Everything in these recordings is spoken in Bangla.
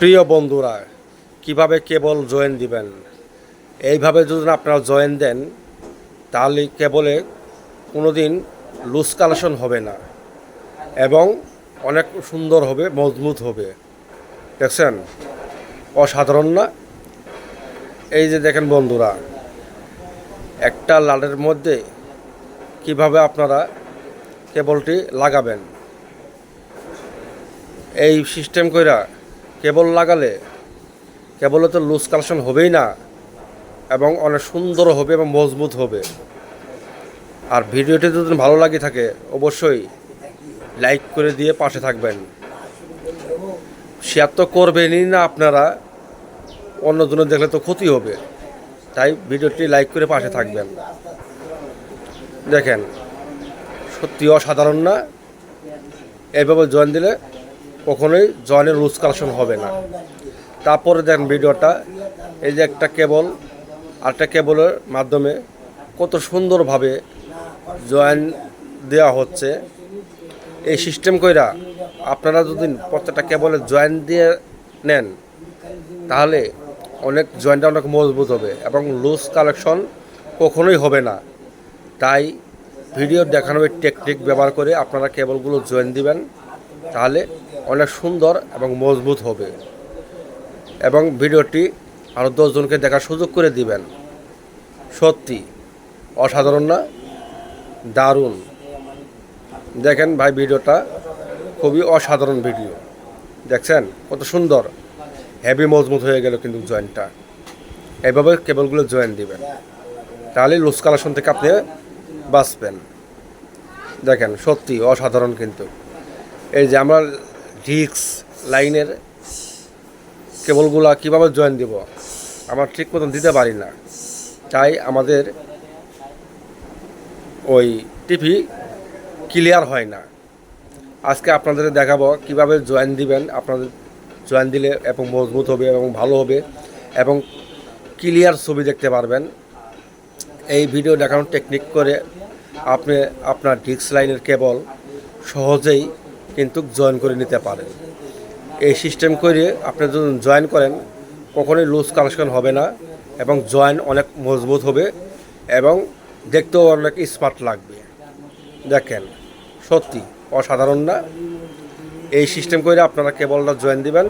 প্রিয় বন্ধুরা, কীভাবে কেবল জয়েন দিবেন? এইভাবে যদি আপনারা জয়েন দেন, তাহলে কেবলে কোনো দিন লুজ কালেকশন হবে না এবং অনেক সুন্দর হবে, মজবুত হবে। দেখছেন? অসাধারণ না? এই যে দেখেন বন্ধুরা, একটা লালের মধ্যে কীভাবে আপনারা কেবলটি লাগাবেন? এই সিস্টেম কইরা কেবল লাগালে কেবলে তো লুজ কালেকশন হবেই না এবং অনেক সুন্দর হবে এবং মজবুত হবে। আর ভিডিওটি যদি ভালো লাগে থাকে, অবশ্যই লাইক করে দিয়ে পাশে থাকবেন। শেয়ার তো করবেনই না আপনারা অন্যজনের দেখলে তো ক্ষতি হবে। তাই ভিডিওটি লাইক করে পাশে থাকবেন। দেখেন সত্যি অসাধারণ না? এইভাবে জয়েন দিলে কখনোই জয়েনের রুজ কালেকশন হবে না। তারপরে দেখেন ভিডিওটা, এই যে একটা কেবল, আরেকটা কেবলের মাধ্যমে কত সুন্দরভাবে জয়েন দেওয়া হচ্ছে। এই সিস্টেম কইরা আপনারা যদি প্রত্যেকটা কেবলে জয়েন দিয়ে নেন, তাহলে অনেক জয়েন্টটা অনেক মজবুত হবে এবং লুজ কালেকশন কখনোই হবে না। তাই ভিডিও দেখানোর টেকনিক ব্যবহার করে আপনারা কেবলগুলো জয়েন দিবেন। তাহলে অনেক সুন্দর এবং মজবুত হবে। এবং ভিডিওটি আরও দশজনকে দেখার সুযোগ করে দিবেন। সত্যি, অসাধারণ না? দারুণ। দেখেন ভাই, ভিডিওটা খুবই অসাধারণ ভিডিও। দেখছেন? কত সুন্দর। হেভি মজবুত হয়ে গেল কিন্তু জয়েন্টটা এইভাবে কেবলগুলো জয়েন দিবেন। তাহলে লুজ কালেকশন থেকে আপনি বাঁচবেন। দেখেন, সত্যি অসাধারণ কিন্তু। এই যে আমরা ডিক্স লাইনের কেবলগুলা কীভাবে জয়েন দিব, আমরা ঠিক মতন দিতে পারি না। তাই আমাদের ওই টিভি ক্লিয়ার হয় না। আজকে আপনাদের দেখাবো কীভাবে জয়েন দিবেন, আপনাদের জয়েন দিলে এবং মজবুত হবে এবং ভালো হবে এবং ক্লিয়ার ছবি দেখতে পারবেন। এই ভিডিও দেখানোর টেকনিক করে আপনি আপনার ডিক্স লাইনের কেবল সহজেই কিন্তু জয়েন করে নিতে পারেন এই সিস্টেম করে আপনি যদি জয়েন করেন, কখনোই লুজ কানেকশন হবে না এবং জয়েন অনেক মজবুত হবে এবং দেখতেও অনেক স্মার্ট লাগবে। দেখেন, সত্যি অসাধারণ না? এই সিস্টেম করে আপনারা কেবলটা জয়েন দিবেন,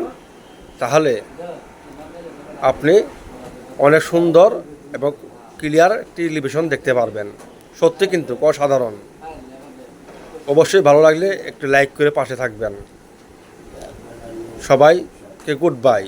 তাহলে আপনি অনেক সুন্দর এবং ক্লিয়ার টেলিভিশন দেখতে পারবেন। সত্যি কিন্তু অসাধারণ। অবশ্যই ভালো লাগলে একটু লাইক করে পাশে থাকবেন। সবাইকে গুড বাই